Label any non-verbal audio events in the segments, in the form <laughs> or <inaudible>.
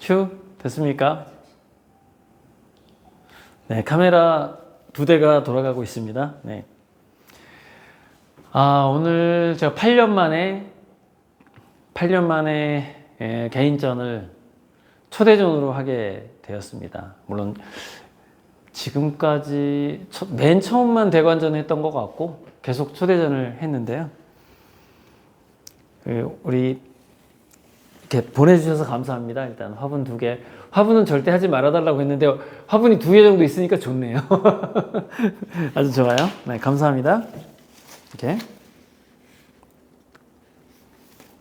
큐 됐습니까? 네, 카메라 두 대가 돌아가고 있습니다. 네. 아, 오늘 제가 8년 만에 8년 만에 예, 개인전을 초대전으로 하게 되었습니다. 물론 지금까지 첫- 맨 처음만 대관전 했던 것 같고 계속 초대전을 했는데요. 그 우리 이렇게 보내주셔서 감사합니다. 일단 화분 두 개. 화분은 절대 하지 말아달라고 했는데 화분이 두 개 정도 있으니까 좋네요. <laughs> 아주 좋아요. 네, 감사합니다. 이렇게.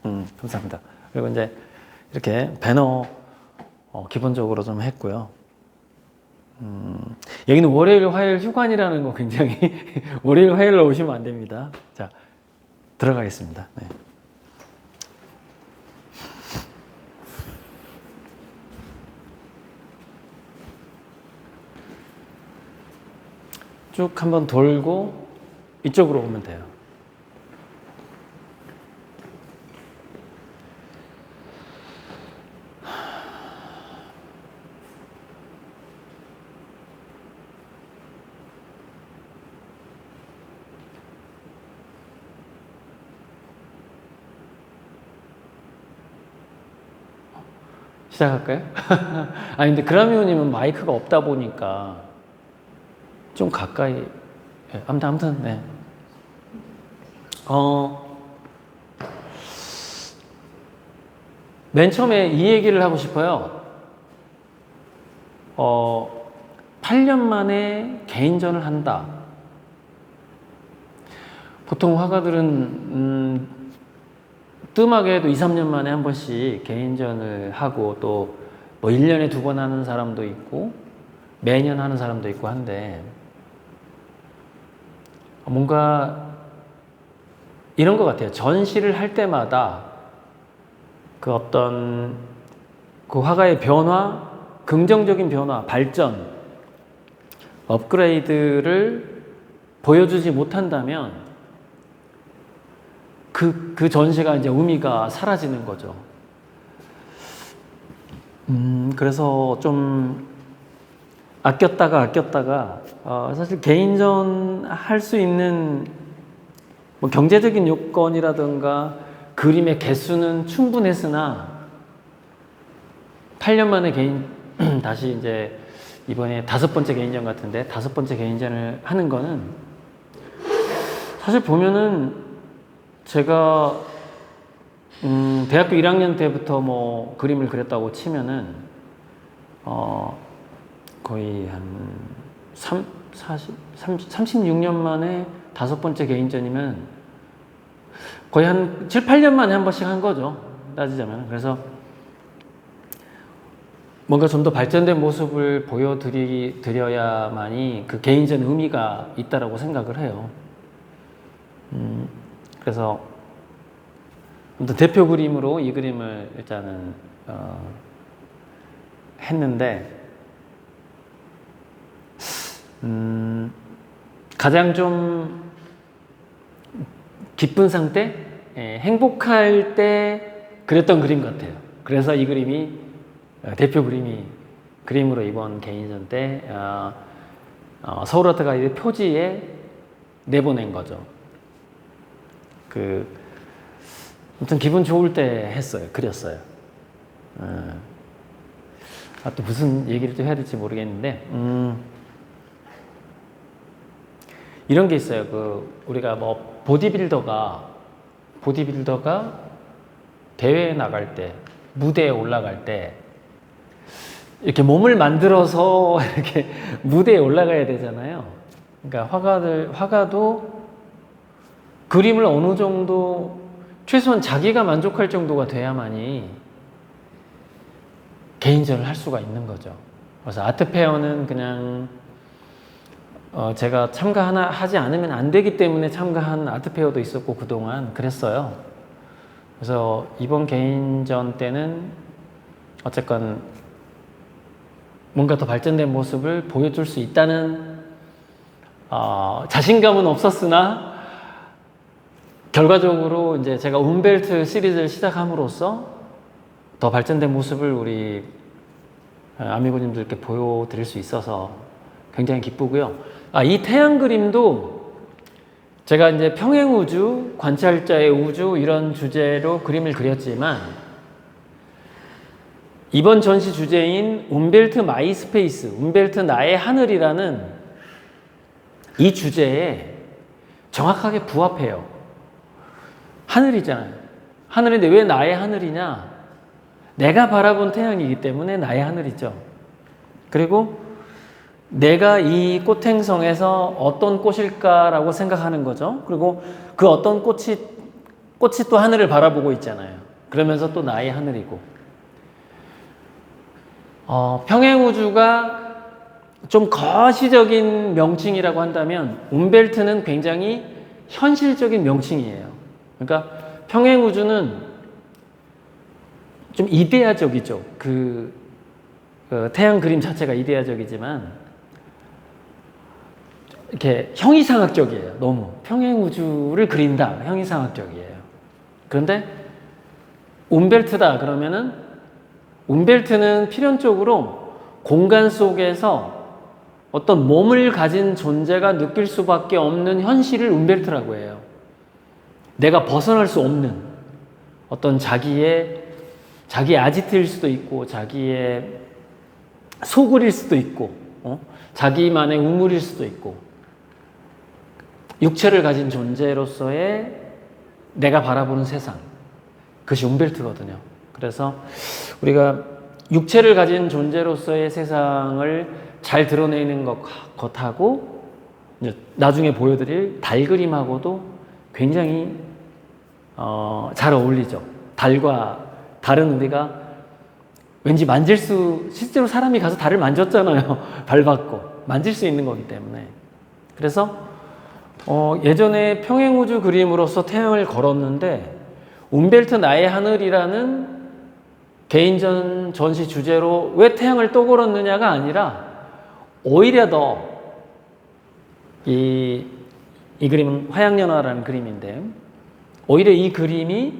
음, 감사합니다. 그리고 이제 이렇게 배너 어, 기본적으로 좀 했고요. 음, 여기는 월요일, 화요일 휴관이라는 거 굉장히 <laughs> 월요일, 화요일로 오시면 안 됩니다. 자, 들어가겠습니다. 네. 쭉 한번 돌고 이쪽으로 오면 돼요. 시작할까요? <laughs> 아니 근데 그라미오님은 마이크가 없다 보니까 좀 가까이 예, 아무튼 아무튼 네. 어. 맨 처음에 이 얘기를 하고 싶어요. 어, 8년 만에 개인전을 한다. 보통 화가들은 음, 뜸하게 해도 2, 3년 만에 한 번씩 개인전을 하고 또 뭐 1년에 두 번 하는 사람도 있고 매년 하는 사람도 있고 한데 뭔가 이런 것 같아요. 전시를 할 때마다 그 어떤 그 화가의 변화, 긍정적인 변화, 발전, 업그레이드를 보여주지 못한다면 그, 그 전시가 이제 의미가 사라지는 거죠. 음, 그래서 좀 아꼈다가 아꼈다가 어, 사실 개인전 할 수 있는 뭐 경제적인 요건이라든가 그림의 개수는 충분했으나 8년 만에 개인 <clears throat> 다시 이제 이번에 다섯 번째 개인전 같은데 다섯 번째 개인전을 하는 거는 사실 보면은 제가 음, 대학교 1학년 때부터 뭐 그림을 그렸다고 치면은 어 거의 한 3, 40, 30, 36년 만에 다섯 번째 개인전이면 거의 한 7, 8년 만에 한 번씩 한 거죠. 따지자면. 그래서 뭔가 좀 더 발전된 모습을 보여드려야만이 그 개인전 의미가 있다라고 생각을 해요. 음, 그래서 대표 그림으로 이 그림을 일단은 어, 했는데 음, 가장 좀 기쁜 상태, 예, 행복할 때 그렸던 그림 같아요. 그래서 이 그림이 어, 대표 그림이 그림으로 이번 개인전 때 어, 어, 서울 아트 가이드 표지에 내보낸 거죠. 그 아무튼 기분 좋을 때 했어요. 그렸어요. 어. 아, 또 무슨 얘기를 또 해야 될지 모르겠는데, 음, 이런 게 있어요. 그, 우리가 뭐, 보디빌더가, 보디빌더가 대회에 나갈 때, 무대에 올라갈 때, 이렇게 몸을 만들어서 <laughs> 이렇게 무대에 올라가야 되잖아요. 그러니까 화가들, 화가도 그림을 어느 정도 최소한 자기가 만족할 정도가 돼야만이 개인전을 할 수가 있는 거죠. 그래서 아트 페어는 그냥 어 제가 참가하나 하지 않으면 안 되기 때문에 참가한 아트페어도 있었고 그동안 그랬어요. 그래서 이번 개인전 때는 어쨌건 뭔가 더 발전된 모습을 보여줄 수 있다는 어 자신감은 없었으나 결과적으로 이제 제가 움벨트 시리즈를 시작함으로써 더 발전된 모습을 우리 어, 아미고님들께 보여드릴 수 있어서 굉장히 기쁘고요. 아, 이 태양 그림도 제가 이제 평행 우주, 관찰자의 우주 이런 주제로 그림을 그렸지만 이번 전시 주제인 움벨트 마이 스페이스, 움벨트 나의 하늘이라는 이 주제에 정확하게 부합해요. 하늘이잖아요. 하늘인데 왜 나의 하늘이냐? 내가 바라본 태양이기 때문에 나의 하늘이죠. 그리고 내가 이 꽃행성에서 어떤 꽃일까라고 생각하는 거죠. 그리고 그 어떤 꽃이 꽃이 또 하늘을 바라보고 있잖아요. 그러면서 또 나의 하늘이고. 어, 평행 우주가 좀 거시적인 명칭이라고 한다면 움벨트는 굉장히 현실적인 명칭이에요. 그러니까 평행 우주는 좀 이데아적이죠. 그, 그 태양 그림 자체가 이데아적이지만 이렇게 형이상학적이에요. 너무 평행 우주를 그린다. 형이상학적이에요. 그런데 움벨트다 그러면은 움벨트는 필연적으로 공간 속에서 어떤 몸을 가진 존재가 느낄 수밖에 없는 현실을 움벨트라고 해요. 내가 벗어날 수 없는 어떤 자기의 자기의 아지트일 수도 있고 자기의 소굴일 수도 있고 어? 자기만의 우물일 수도 있고 육체를 가진 존재로서의 내가 바라보는 세상 그것이 움벨트거든요. 그래서 우리가 육체를 가진 존재로서의 세상을 잘 드러내는 것, 것하고 나중에 보여드릴 달 그림하고도 굉장히 어, 잘 어울리죠. 달과 달은 우리가 왠지 만질 수 실제로 사람이 가서 달을 만졌잖아요. <laughs> 밟았고 만질 수 있는 거기 때문에 그래서 어, 예전에 평행우주 그림으로서 태양을 걸었는데 움벨트 나의 하늘이라는 개인전 전시 주제로 왜 태양을 또 걸었느냐가 아니라 오히려 더 이, 이 그림은 화양연화라는 그림인데 오히려 이 그림이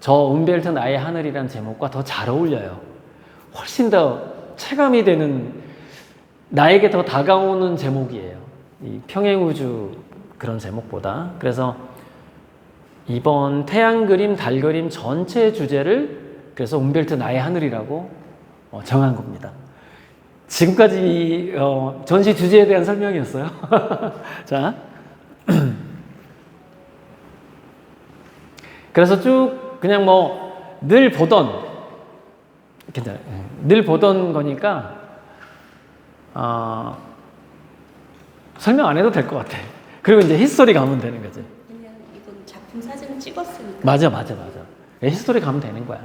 저 움벨트 나의 하늘이라는 제목과 더 잘 어울려요. 훨씬 더 체감이 되는 나에게 더 다가오는 제목이에요. 이 평행우주 그런 제목보다. 그래서 이번 태양 그림, 달 그림 전체 주제를 그래서 움벨트 나의 하늘이라고 어, 정한 겁니다. 지금까지 이, 어, 전시 주제에 대한 설명이었어요. <laughs> 자. <clears throat> 그래서 쭉 그냥 뭐 늘 보던 괜찮아요. 늘 보던 거니까 어, 설명 안 해도 될 것 같아. 그리고 이제 히스토리 가면 되는 거지. 그냥 이건 작품 사진 찍었으니까 맞아, 맞아, 맞아. 히스토리 가면 되는 거야.